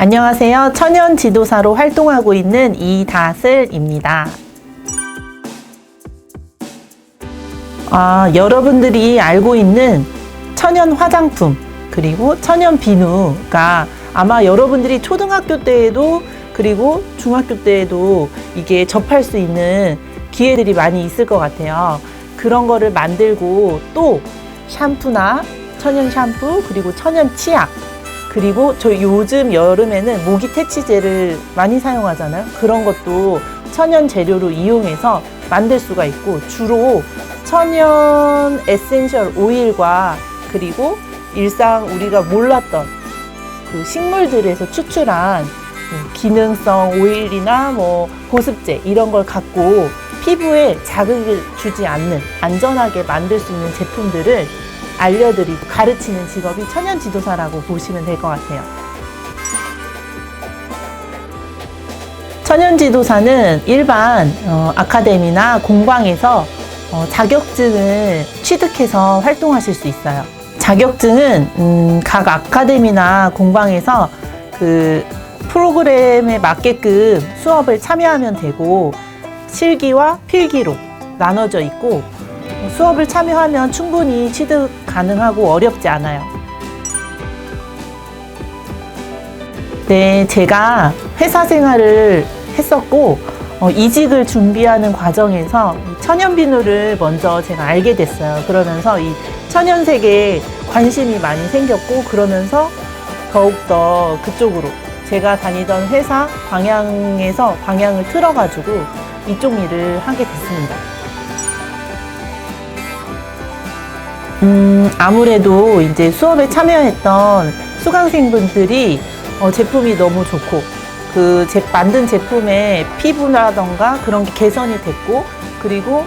안녕하세요. 천연 지도사로 활동하고 있는 이다슬입니다. 아, 여러분들이 알고 있는 천연 화장품 그리고 천연 비누가 아마 여러분들이 초등학교 때에도 그리고 중학교 때에도 이게 접할 수 있는 기회들이 많이 있을 것 같아요. 그런 거를 만들고 또 샴푸나 천연 샴푸 그리고 천연 치약 그리고 저희 요즘 여름에는 모기 퇴치제를 많이 사용하잖아요. 그런 것도 천연 재료로 이용해서 만들 수가 있고 주로 천연 에센셜 오일과 그리고 일상 우리가 몰랐던 그 식물들에서 추출한 그 기능성 오일이나 뭐 보습제 이런 걸 갖고 피부에 자극을 주지 않는 안전하게 만들 수 있는 제품들을 알려드리고 가르치는 직업이 천연 지도사라고 보시면 될 것 같아요. 천연 지도사는 일반 어, 아카데미나 공방에서 어, 자격증을 취득해서 활동하실 수 있어요. 자격증은 음, 각 아카데미나 공방에서 그 프로그램에 맞게끔 수업을 참여하면 되고 실기와 필기로 나눠져 있고 수업을 참여하면 충분히 취득 가능하고 어렵지 않아요. 네, 제가 회사 생활을 했었고 어, 이직을 준비하는 과정에서 이 천연 비누를 먼저 제가 알게 됐어요. 그러면서 이 천연색에 관심이 많이 생겼고 그러면서 더욱더 그쪽으로 제가 다니던 회사 방향에서 방향을 틀어가지고 이쪽 일을 하게 됐습니다. 음, 아무래도 이제 수업에 참여했던 수강생분들이 어, 제품이 너무 좋고 그 제, 만든 제품의 피부라던가 그런 게 개선이 됐고 그리고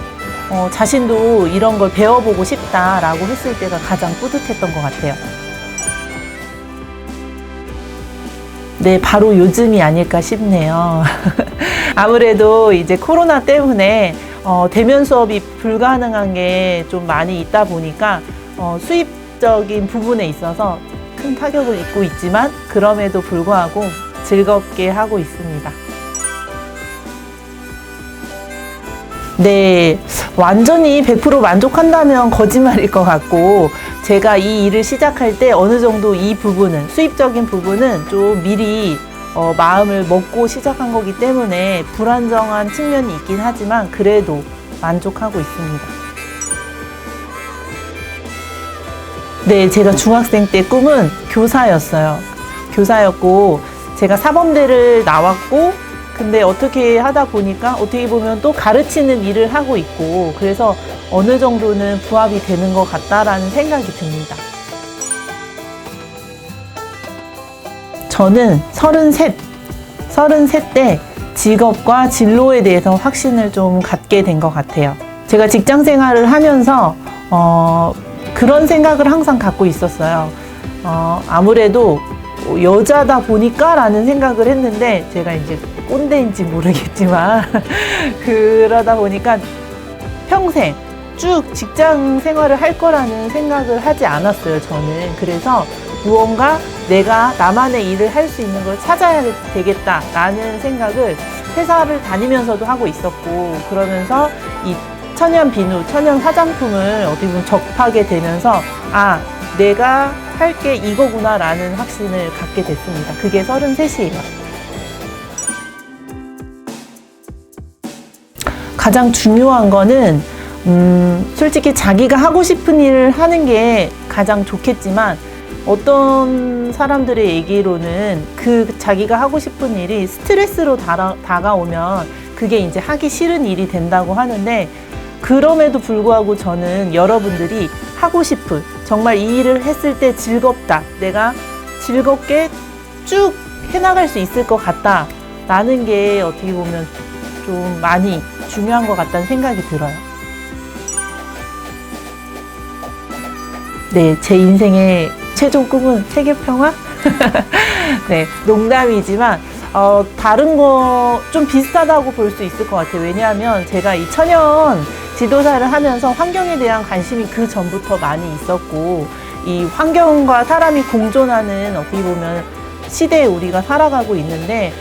어, 자신도 이런 걸 배워보고 싶다라고 했을 때가 가장 뿌듯했던 것 같아요. 네, 바로 요즘이 아닐까 싶네요. 아무래도 이제 코로나 때문에 어, 대면 수업이 불가능한 게 좀 많이 있다 보니까 어, 수입적인 부분에 있어서 큰 타격을 입고 있지만 그럼에도 불구하고 즐겁게 하고 있습니다. 네, 완전히 100% 만족한다면 거짓말일 것 같고, 제가 이 일을 시작할 때 어느 정도 이 부분은, 수입적인 부분은 좀 미리 어, 마음을 먹고 시작한 거기 때문에 불안정한 측면이 있긴 하지만 그래도 만족하고 있습니다. 네, 제가 중학생 때 꿈은 교사였어요. 교사였고, 제가 사범대를 나왔고, 근데 어떻게 하다 보니까 어떻게 보면 또 가르치는 일을 하고 있고, 그래서 어느 정도는 부합이 되는 것 같다라는 생각이 듭니다. 저는 33, 33때 직업과 진로에 대해서 확신을 좀 갖게 된 것 같아요. 제가 직장 생활을 하면서, 어, 그런 생각을 항상 갖고 있었어요. 어, 아무래도 여자다 보니까 라는 생각을 했는데, 제가 이제 꼰대인지 모르겠지만, 그러다 보니까 평생 쭉 직장 생활을 할 거라는 생각을 하지 않았어요, 저는. 그래서 무언가 내가 나만의 일을 할 수 있는 걸 찾아야 되겠다라는 생각을 회사를 다니면서도 하고 있었고 그러면서 이 천연 비누, 천연 화장품을 어떻게 보면 접하게 되면서 아 내가 할 게 이거구나라는 확신을 갖게 됐습니다. 그게 33이에요. 가장 중요한 거는 음, 솔직히 자기가 하고 싶은 일을 하는 게 가장 좋겠지만 어떤 사람들의 얘기로는 그 자기가 하고 싶은 일이 스트레스로 다가, 다가오면 그게 이제 하기 싫은 일이 된다고 하는데 그럼에도 불구하고 저는 여러분들이 하고 싶은 정말 이 일을 했을 때 즐겁다. 내가 즐겁게 쭉 해나갈 수 있을 것 같다. 라는 게 어떻게 보면 좀 많이 중요한 것 같다는 생각이 들어요. 네, 제 인생의 최종 꿈은 세계 평화? 네, 농담이지만 어, 다른 거 좀 비슷하다고 볼 수 있을 것 같아요. 왜냐하면 제가 이 천연 지도사를 하면서 환경에 대한 관심이 그 전부터 많이 있었고 이 환경과 사람이 공존하는 어떻게 보면 시대에 우리가 살아가고 있는데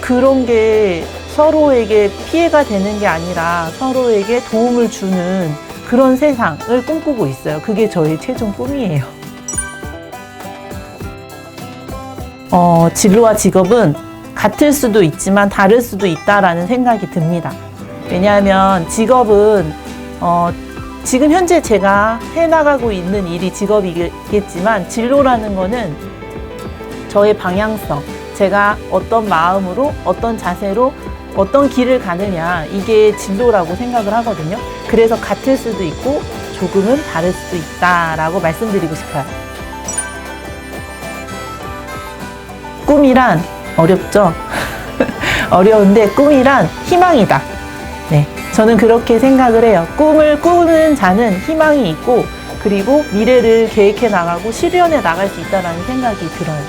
그런 게 서로에게 피해가 되는 게 아니라 서로에게 도움을 주는 그런 세상을 꿈꾸고 있어요. 그게 저의 최종 꿈이에요. 어, 진로와 직업은 같을 수도 있지만 다를 수도 있다라는 생각이 듭니다. 왜냐하면 직업은 어, 지금 현재 제가 해나가고 있는 일이 직업이겠지만 진로라는 거는 저의 방향성, 제가 어떤 마음으로 어떤 자세로 어떤 길을 가느냐 이게 진로라고 생각을 하거든요. 그래서 같을 수도 있고 조금은 다를 수도 있다라고 말씀드리고 싶어요. 꿈이란 어렵죠? 어려운데 꿈이란 희망이다. 네. 저는 그렇게 생각을 해요. 꿈을 꾸는 자는 희망이 있고, 그리고 미래를 계획해 나가고 실현해 나갈 수 있다는 생각이 들어요.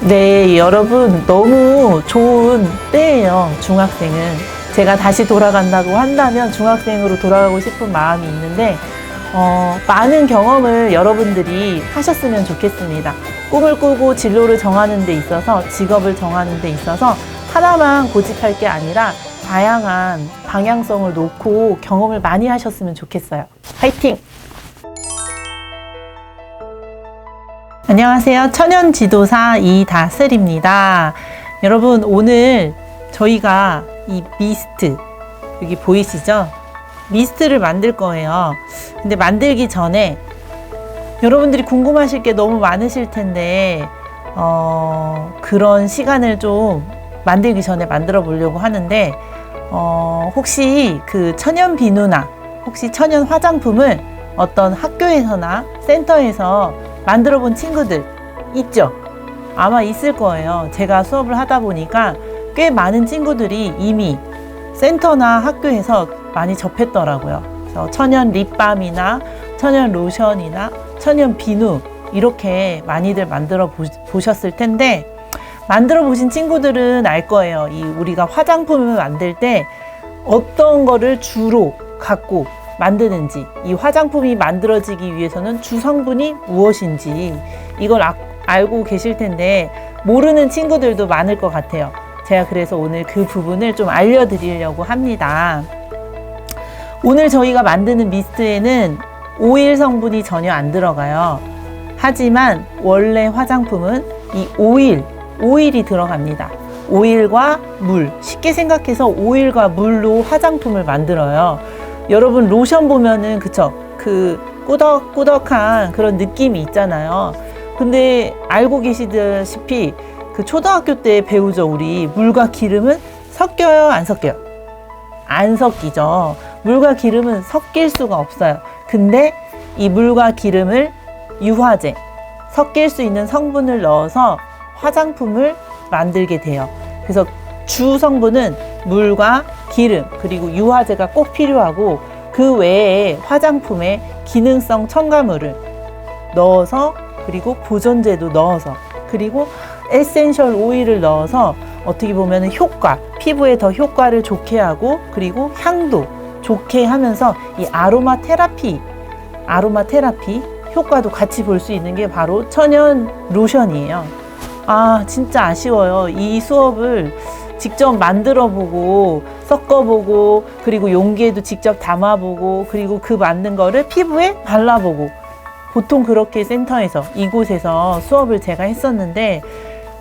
네, 여러분, 너무 좋은 때예요, 중학생은. 제가 다시 돌아간다고 한다면 중학생으로 돌아가고 싶은 마음이 있는데, 어, 많은 경험을 여러분들이 하셨으면 좋겠습니다. 꿈을 꾸고 진로를 정하는 데 있어서, 직업을 정하는 데 있어서 하나만 고집할 게 아니라 다양한 방향성을 놓고 경험을 많이 하셨으면 좋겠어요. 화이팅! 안녕하세요. 천연 지도사 이다슬입니다. 여러분, 오늘 저희가 이 미스트, 여기 보이시죠? 미스트를 만들 거예요. 근데 만들기 전에 여러분들이 궁금하실 게 너무 많으실 텐데, 어, 그런 시간을 좀 만들기 전에 만들어 보려고 하는데, 어, 혹시 그 천연 비누나 혹시 천연 화장품을 어떤 학교에서나 센터에서 만들어 본 친구들 있죠? 아마 있을 거예요. 제가 수업을 하다 보니까 꽤 많은 친구들이 이미 센터나 학교에서 많이 접했더라고요. 그래서 천연 립밤이나 천연 로션이나 천연 비누 이렇게 많이들 만들어 보셨을 텐데 만들어 보신 친구들은 알 거예요. 이 우리가 화장품을 만들 때 어떤 거를 주로 갖고 만드는지, 이 화장품이 만들어지기 위해서는 주성분이 무엇인지 이걸 아, 알고 계실 텐데 모르는 친구들도 많을 것 같아요. 제가 그래서 오늘 그 부분을 좀 알려드리려고 합니다. 오늘 저희가 만드는 미스트에는 오일 성분이 전혀 안 들어가요. 하지만 원래 화장품은 이 오일, 오일이 들어갑니다. 오일과 물. 쉽게 생각해서 오일과 물로 화장품을 만들어요. 여러분 로션 보면은 그쵸? 그 꾸덕꾸덕한 그런 느낌이 있잖아요. 근데 알고 계시다시피 그 초등학교 때 배우죠 우리 물과 기름은 섞여요 안 섞여요? 안 섞이죠. 물과 기름은 섞일 수가 없어요. 근데 이 물과 기름을 유화제 섞일 수 있는 성분을 넣어서 화장품을 만들게 돼요. 그래서 주 성분은 물과 기름 그리고 유화제가 꼭 필요하고 그 외에 화장품에 기능성 첨가물을 넣어서 그리고 보존제도 넣어서 그리고 에센셜 오일을 넣어서 어떻게 보면 효과 피부에 더 효과를 좋게 하고 그리고 향도 좋게 하면서 이 아로마 테라피 아로마 테라피 효과도 같이 볼 수 있는 게 바로 천연 로션이에요. 아 진짜 아쉬워요. 이 수업을 직접 만들어 보고 섞어 보고 그리고 용기에도 직접 담아 보고 그리고 그 만든 거를 피부에 발라 보고 보통 그렇게 센터에서 이곳에서 수업을 제가 했었는데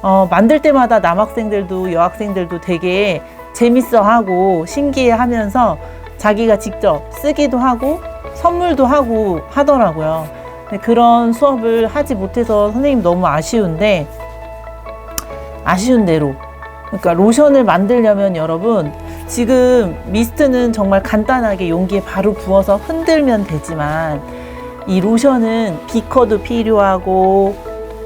어, 만들 때마다 남학생들도 여학생들도 되게 재밌어 하고 신기해 하면서 자기가 직접 쓰기도 하고 선물도 하고 하더라고요. 그런 수업을 하지 못해서 선생님 너무 아쉬운데 아쉬운 대로 그러니까 로션을 만들려면 여러분 지금 미스트는 정말 간단하게 용기에 바로 부어서 흔들면 되지만 이 로션은 비커도 필요하고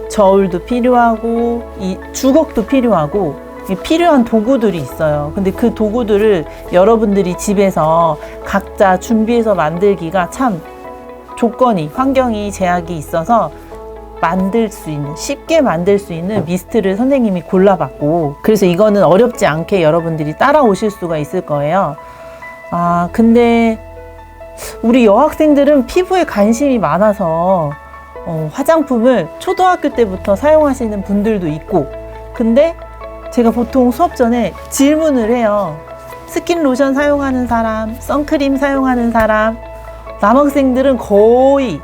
저울도 필요하고 이 주걱도 필요하고 필요한 도구들이 있어요. 근데 그 도구들을 여러분들이 집에서 각자 준비해서 만들기가 참 조건이 환경이 제약이 있어서 만들 수 있는 쉽게 만들 수 있는 미스트를 선생님이 골라봤고 그래서 이거는 어렵지 않게 여러분들이 따라오실 수가 있을 거예요. 아 근데 우리 여학생들은 피부에 관심이 많아서 어, 화장품을 초등학교 때부터 사용하시는 분들도 있고, 근데 제가 보통 수업 전에 질문을 해요. 스킨 로션 사용하는 사람, 선크림 사용하는 사람, 남학생들은 거의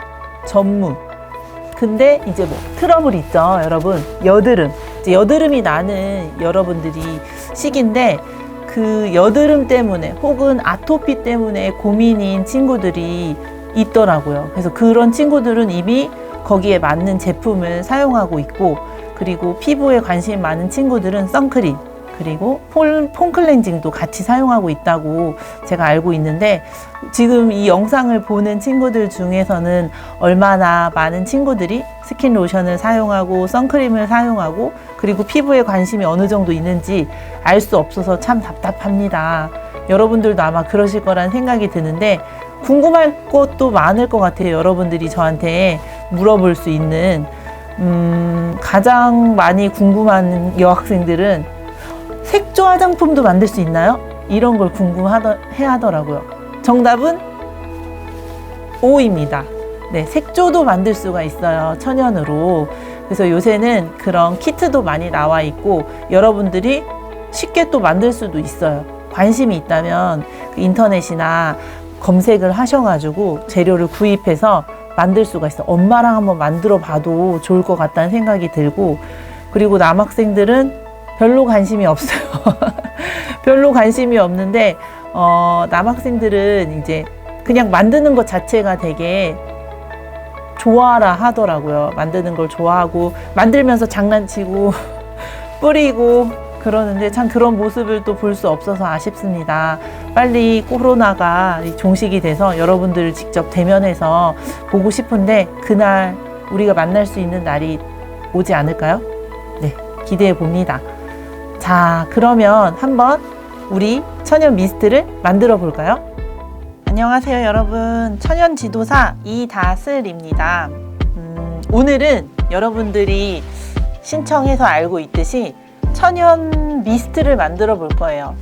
전무. 근데 이제 뭐 트러블 있죠, 여러분. 여드름. 이제 여드름이 나는 여러분들이 시기인데 그 여드름 때문에 혹은 아토피 때문에 고민인 친구들이 있더라고요. 그래서 그런 친구들은 이미 거기에 맞는 제품을 사용하고 있고 그리고 피부에 관심 많은 친구들은 선크림 그리고 폼, 폼 클렌징도 같이 사용하고 있다고 제가 알고 있는데 지금 이 영상을 보는 친구들 중에서는 얼마나 많은 친구들이 스킨 로션을 사용하고 선크림을 사용하고 그리고 피부에 관심이 어느 정도 있는지 알 수 없어서 참 답답합니다. 여러분들도 아마 그러실 거란 생각이 드는데 궁금할 것도 많을 것 같아요. 여러분들이 저한테 물어볼 수 있는 음, 가장 많이 궁금한 여학생들은 색조 화장품도 만들 수 있나요? 이런 걸 궁금하더 해 하더라고요. 정답은 O입니다. 네, 색조도 만들 수가 있어요. 천연으로. 그래서 요새는 그런 키트도 많이 나와 있고 여러분들이 쉽게 또 만들 수도 있어요. 관심이 있다면 그 인터넷이나 검색을 하셔가지고 재료를 구입해서 만들 수가 있어. 엄마랑 한번 만들어 봐도 좋을 것 같다는 생각이 들고 그리고 남학생들은 별로 관심이 없어요. 별로 관심이 없는데 어, 남학생들은 이제 그냥 만드는 것 자체가 되게 좋아라 하더라고요. 만드는 걸 좋아하고 만들면서 장난치고 뿌리고 그러는데 참 그런 모습을 또 볼 수 없어서 아쉽습니다. 빨리 코로나가 종식이 돼서 여러분들을 직접 대면해서 보고 싶은데 그날 우리가 만날 수 있는 날이 오지 않을까요? 네, 기대해 봅니다. 자, 그러면 한번 우리 천연 미스트를 만들어 볼까요? 안녕하세요, 여러분. 천연 지도사 이다슬입니다. 음, 오늘은 여러분들이 신청해서 알고 있듯이 천연 미스트를 만들어 볼 거예요.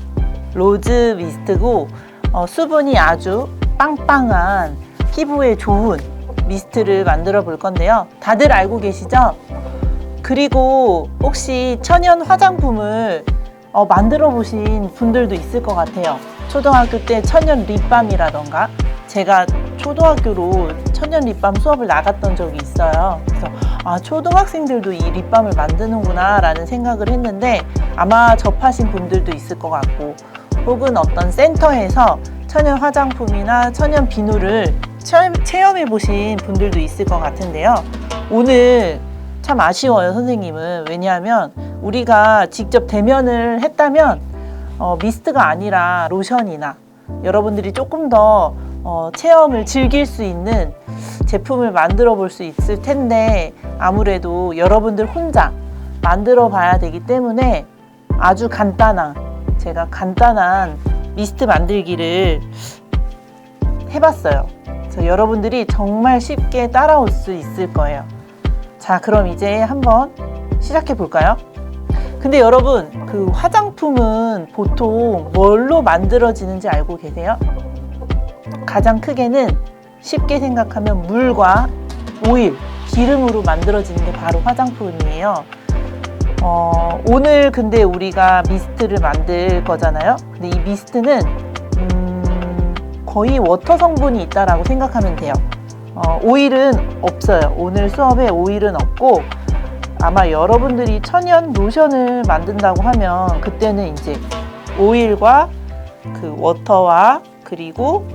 로즈 미스트고 어, 수분이 아주 빵빵한 피부에 좋은 미스트를 만들어 볼 건데요. 다들 알고 계시죠? 그리고 혹시 천연 화장품을 어, 만들어 보신 분들도 있을 것 같아요. 초등학교 때 천연 립밤이라던가 제가 초등학교로 천연 립밤 수업을 나갔던 적이 있어요. 그래서 아, 초등학생들도 이 립밤을 만드는구나 라는 생각을 했는데 아마 접하신 분들도 있을 것 같고 혹은 어떤 센터에서 천연 화장품이나 천연 비누를 체험해 보신 분들도 있을 것 같은데요. 오늘 참 아쉬워요, 선생님은. 왜냐하면 우리가 직접 대면을 했다면 어, 미스트가 아니라 로션이나 여러분들이 조금 더 어, 체험을 즐길 수 있는 제품을 만들어 볼 수 있을 텐데 아무래도 여러분들 혼자 만들어 봐야 되기 때문에 아주 간단한 제가 간단한 미스트 만들기를 해봤어요. 그래서 여러분들이 정말 쉽게 따라올 수 있을 거예요. 자, 그럼 이제 한번 시작해 볼까요? 근데 여러분, 그 화장품은 보통 뭘로 만들어지는지 알고 계세요? 가장 크게는 쉽게 생각하면 물과 오일, 기름으로 만들어지는 게 바로 화장품이에요. 어, 오늘 근데 우리가 미스트를 만들 거잖아요. 근데 이 미스트는 음, 거의 워터 성분이 있다라고 생각하면 돼요. 어, 오일은 없어요. 오늘 수업에 오일은 없고 아마 여러분들이 천연 로션을 만든다고 하면 그때는 이제 오일과 그 워터와 그리고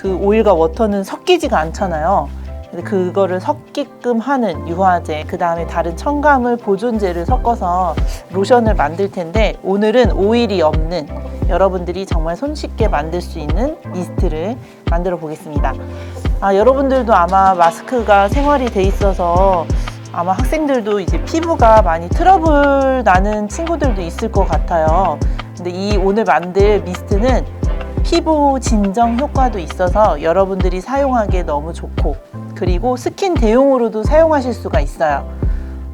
그 오일과 워터는 섞이지가 않잖아요. 근데 그거를 섞게끔 하는 유화제, 그 다음에 다른 첨가물 보존제를 섞어서 로션을 만들 텐데 오늘은 오일이 없는 여러분들이 정말 손쉽게 만들 수 있는 미스트를 만들어 보겠습니다. 아, 여러분들도 아마 마스크가 생활이 돼 있어서 아마 학생들도 이제 피부가 많이 트러블 나는 친구들도 있을 것 같아요. 근데 이 오늘 만들 미스트는 피부 진정 효과도 있어서 여러분들이 사용하기에 너무 좋고 그리고 스킨 대용으로도 사용하실 수가 있어요.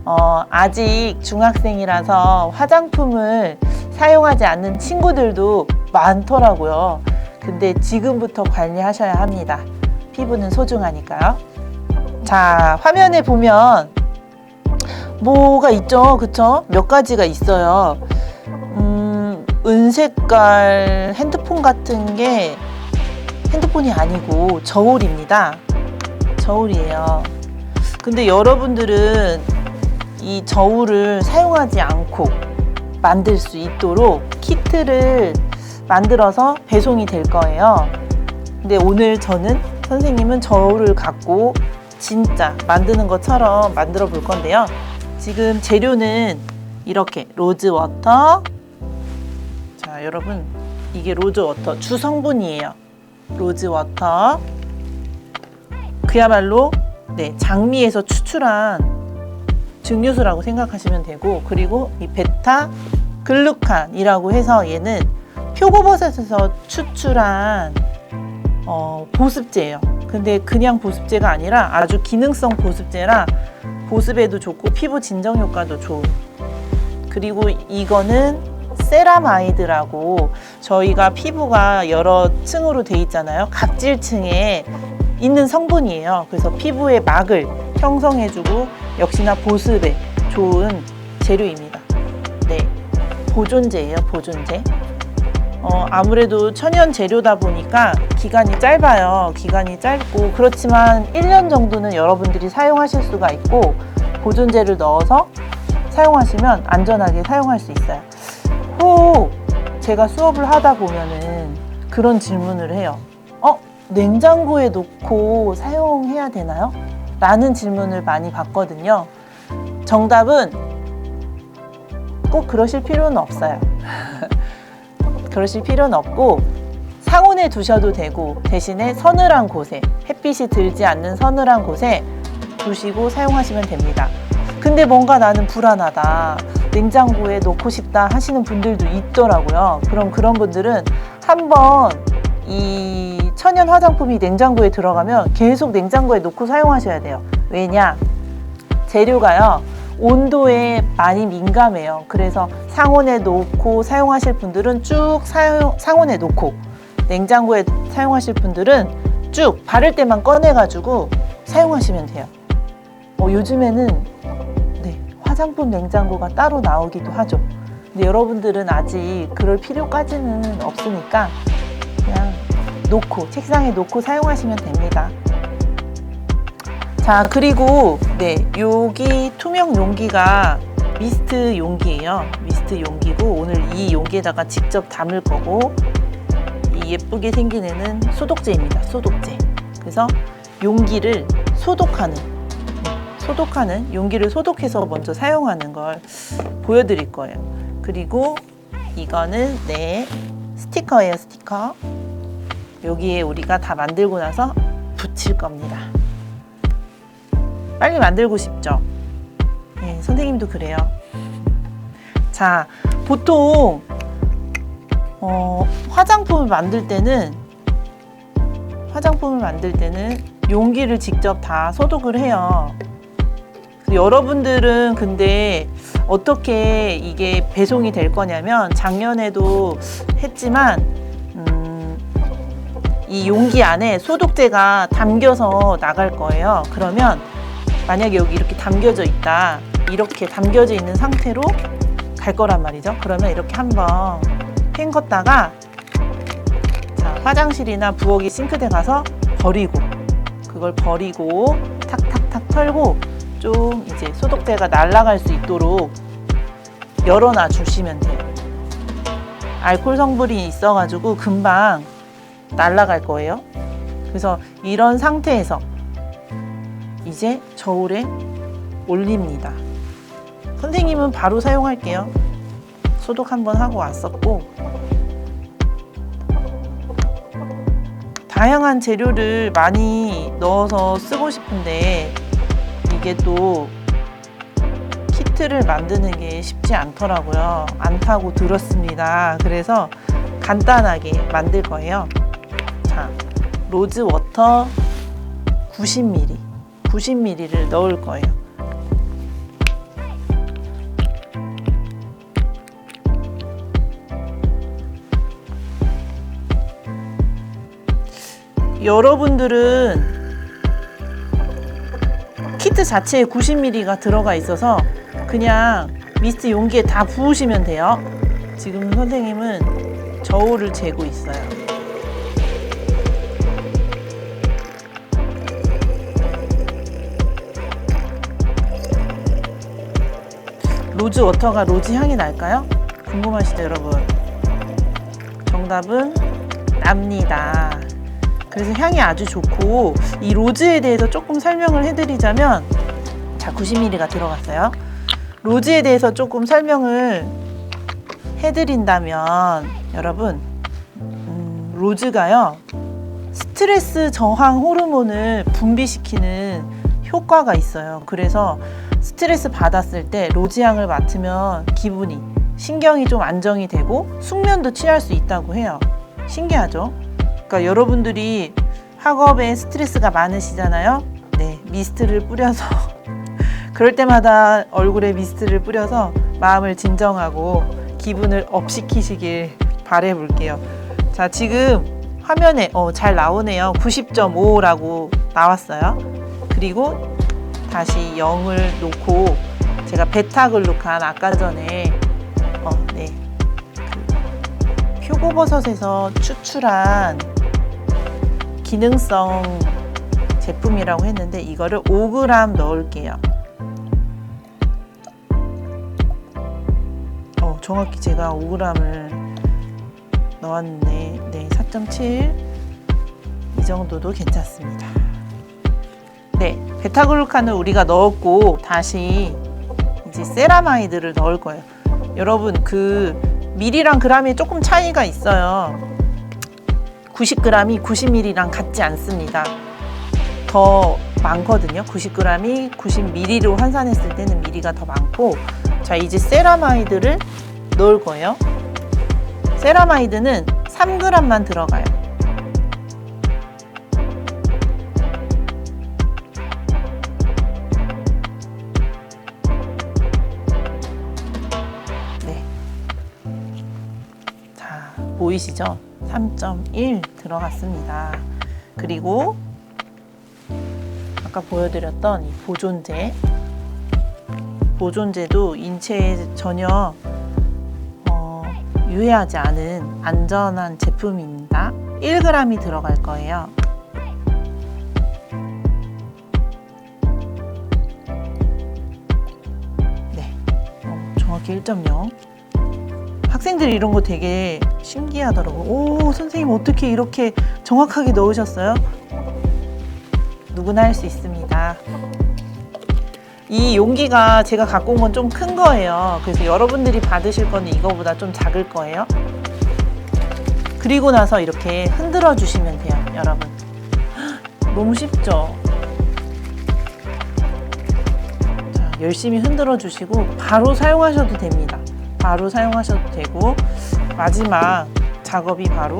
어, 아직 중학생이라서 화장품을 사용하지 않는 친구들도 많더라고요. 근데 지금부터 관리하셔야 합니다. 피부는 소중하니까요. 자, 화면에 보면 뭐가 있죠? 그쵸? 몇 가지가 있어요. 음, 은색깔 핸드폰 같은 게 핸드폰이 아니고 저울입니다. 저울이에요. 근데 여러분들은 이 저울을 사용하지 않고 만들 수 있도록 키트를 만들어서 배송이 될 거예요. 근데 오늘 저는 선생님은 저울을 갖고 진짜 만드는 것처럼 만들어 볼 건데요. 지금 재료는 이렇게 로즈 워터. 자, 여러분 이게 로즈 워터 주 성분이에요. 로즈 워터. 그야말로 네, 장미에서 추출한 증류수라고 생각하시면 되고 그리고 이 베타 글루칸이라고 해서 얘는 표고버섯에서 추출한 어, 보습제예요. 근데 그냥 보습제가 아니라 아주 기능성 보습제라 보습에도 좋고 피부 진정 효과도 좋은. 그리고 이거는 세라마이드라고 저희가 피부가 여러 층으로 돼 있잖아요. 각질층에 있는 성분이에요. 그래서 피부의 막을 형성해주고 역시나 보습에 좋은 재료입니다. 네, 보존제예요. 보존제. 어, 아무래도 천연 재료다 보니까 기간이 짧아요. 기간이 짧고 그렇지만 1년 정도는 여러분들이 사용하실 수가 있고 보존제를 넣어서 사용하시면 안전하게 사용할 수 있어요. 혹 제가 수업을 하다 보면은 그런 질문을 해요. 어, 냉장고에 놓고 사용해야 되나요? 라는 질문을 많이 받거든요. 정답은 꼭 그러실 필요는 없어요. 그러실 필요는 없고 상온에 두셔도 되고 대신에 서늘한 곳에 햇빛이 들지 않는 서늘한 곳에 두시고 사용하시면 됩니다. 근데 뭔가 나는 불안하다. 냉장고에 놓고 싶다 하시는 분들도 있더라고요. 그럼 그런 분들은 한번 이 천연 화장품이 냉장고에 들어가면 계속 냉장고에 놓고 사용하셔야 돼요. 왜냐? 재료가요. 온도에 많이 민감해요. 그래서 상온에 놓고 사용하실 분들은 쭉 사용, 상온에 놓고 냉장고에 사용하실 분들은 쭉 바를 때만 꺼내가지고 사용하시면 돼요. 어, 요즘에는 네, 화장품 냉장고가 따로 나오기도 하죠. 근데 여러분들은 아직 그럴 필요까지는 없으니까 그냥 놓고 책상에 놓고 사용하시면 됩니다. 자 그리고 네 여기 투명 용기가 미스트 용기예요. 미스트 용기고 오늘 이 용기에다가 직접 담을 거고 이 예쁘게 생긴 애는 소독제입니다. 소독제. 그래서 용기를 소독하는 네, 소독하는 용기를 소독해서 먼저 사용하는 걸 보여드릴 거예요. 그리고 이거는 네 스티커예요. 스티커. 여기에 우리가 다 만들고 나서 붙일 겁니다. 빨리 만들고 싶죠? 네, 선생님도 그래요. 자, 보통 어, 화장품을 만들 때는 화장품을 만들 때는 용기를 직접 다 소독을 해요. 여러분들은 근데 어떻게 이게 배송이 될 거냐면 작년에도 했지만 음, 이 용기 안에 소독제가 담겨서 나갈 거예요. 그러면 만약에 여기 이렇게 담겨져 있다. 이렇게 담겨져 있는 상태로 갈 거란 말이죠. 그러면 이렇게 한번 헹궜다가 자, 화장실이나 부엌이 싱크대 가서 버리고 그걸 버리고 탁탁탁 털고 좀 이제 소독제가 날아갈 수 있도록 열어놔 주시면 돼요. 알코올 성분이 있어가지고 금방 날아갈 거예요. 그래서 이런 상태에서 이제 저울에 올립니다. 선생님은 바로 사용할게요. 소독 한번 하고 왔었고 다양한 재료를 많이 넣어서 쓰고 싶은데 이게 또 키트를 만드는 게 쉽지 않더라고요. 않다고 들었습니다. 그래서 간단하게 만들 거예요. 자, 로즈 워터 90ml, 90ml를 넣을 거예요. 여러분들은 미스트 자체에 90ml가 들어가 있어서 그냥 미스트 용기에 다 부으시면 돼요. 지금 선생님은 저울을 재고 있어요. 로즈 워터가 로즈 향이 날까요? 궁금하시죠, 여러분? 정답은 납니다. 그래서 향이 아주 좋고 이 로즈에 대해서 조금 설명을 해드리자면 자 90ml가 들어갔어요. 로즈에 대해서 조금 설명을 해드린다면 여러분 음, 로즈가요 스트레스 저항 호르몬을 분비시키는 효과가 있어요. 그래서 스트레스 받았을 때 로즈향을 맡으면 기분이 신경이 좀 안정이 되고 숙면도 취할 수 있다고 해요. 신기하죠? 그러니까 여러분들이 학업에 스트레스가 많으시잖아요. 네, 미스트를 뿌려서 그럴 때마다 얼굴에 미스트를 뿌려서 마음을 진정하고 기분을 업시키시길 바래 볼게요. 자, 지금 화면에 어, 잘 나오네요. 90.5라고 나왔어요. 그리고 다시 0을 놓고 제가 베타글루칸 아까 전에 어, 네. 그 표고버섯에서 추출한 기능성 제품이라고 했는데 이거를 5g 넣을게요. 어, 정확히 제가 5g을 넣었는데 네, 4.7 이 정도도 괜찮습니다. 네, 베타글루칸을 우리가 넣었고 다시 이제 세라마이드를 넣을 거예요. 여러분 그 밀이랑 그람이 조금 차이가 있어요. 90g이 90ml랑 같지 않습니다. 더 많거든요. 90g이 90ml로 환산했을 때는 미리가 더 많고 자 이제 세라마이드를 넣을 거예요. 세라마이드는 3g만 들어가요. 보이시죠? 3.1 들어갔습니다. 그리고 아까 보여드렸던 이 보존제. 보존제도 인체에 전혀 어, 유해하지 않은 안전한 제품입니다. 1g이 들어갈 거예요. 네, 어, 정확히 1.0. 학생들이 이런 거 되게 신기하더라고. 오, 선생님 어떻게 이렇게 정확하게 넣으셨어요? 누구나 할 수 있습니다. 이 용기가 제가 갖고 온 건 좀 큰 거예요. 그래서 여러분들이 받으실 거는 이거보다 좀 작을 거예요. 그리고 나서 이렇게 흔들어 주시면 돼요, 여러분. 헉, 너무 쉽죠? 자, 열심히 흔들어 주시고 바로 사용하셔도 됩니다. 바로 사용하셔도 되고 마지막 작업이 바로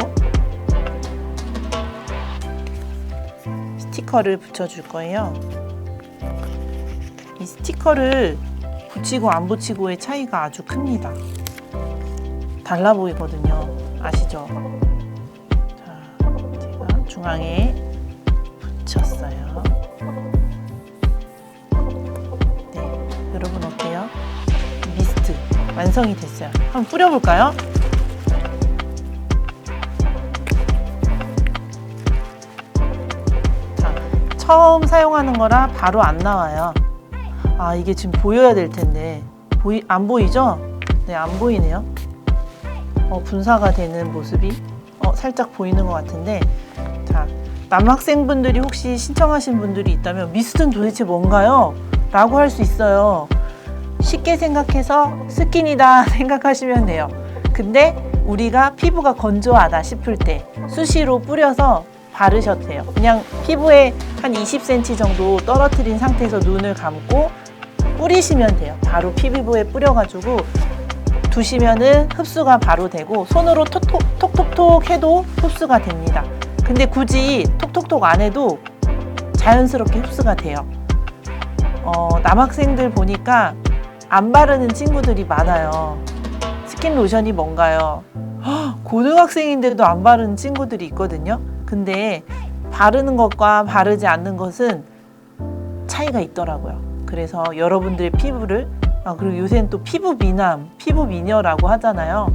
스티커를 붙여줄 거예요. 이 스티커를 붙이고 안 붙이고의 차이가 아주 큽니다. 달라 보이거든요. 아시죠? 자, 제가 중앙에 완성이 됐어요. 한번 뿌려볼까요? 자, 처음 사용하는 거라 바로 안 나와요. 아, 이게 지금 보여야 될 텐데. 보이, 안 보이죠? 네, 안 보이네요. 어, 분사가 되는 모습이 어, 살짝 보이는 것 같은데. 자, 남학생분들이 혹시 신청하신 분들이 있다면 미스트는 도대체 뭔가요? 라고 할 수 있어요. 쉽게 생각해서 스킨이다 생각하시면 돼요. 근데 우리가 피부가 건조하다 싶을 때 수시로 뿌려서 바르셔도 돼요. 그냥 피부에 한 20cm 정도 떨어뜨린 상태에서 눈을 감고 뿌리시면 돼요. 바로 피부에 뿌려가지고 두시면은 흡수가 바로 되고 손으로 톡톡, 톡톡톡 해도 흡수가 됩니다. 근데 굳이 톡톡톡 안 해도 자연스럽게 흡수가 돼요. 어, 남학생들 보니까 안 바르는 친구들이 많아요. 스킨 로션이 뭔가요? 헉, 고등학생인데도 안 바르는 친구들이 있거든요. 근데 바르는 것과 바르지 않는 것은 차이가 있더라고요. 그래서 여러분들의 피부를 아 그리고 요새는 또 피부 미남, 피부 미녀라고 하잖아요.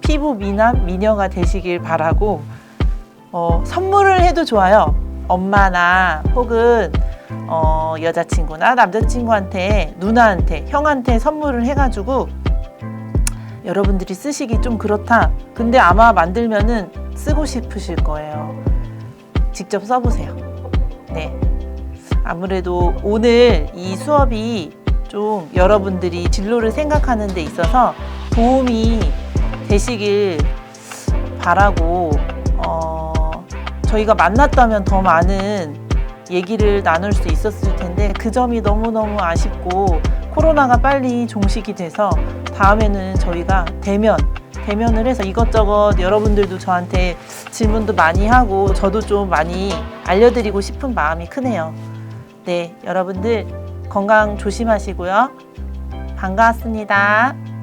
피부 미남, 미녀가 되시길 바라고 어, 선물을 해도 좋아요. 엄마나 혹은 어, 여자친구나 남자친구한테 누나한테 형한테 선물을 해가지고 여러분들이 쓰시기 좀 그렇다. 근데 아마 만들면은 쓰고 싶으실 거예요. 직접 써보세요. 네. 아무래도 오늘 이 수업이 좀 여러분들이 진로를 생각하는 데 있어서 도움이 되시길 바라고, 어, 저희가 만났다면 더 많은 얘기를 나눌 수 있었을 텐데 그 점이 너무너무 아쉽고 코로나가 빨리 종식이 돼서 다음에는 저희가 대면 대면을 해서 이것저것 여러분들도 저한테 질문도 많이 하고 저도 좀 많이 알려드리고 싶은 마음이 크네요. 네, 여러분들 건강 조심하시고요. 반가웠습니다.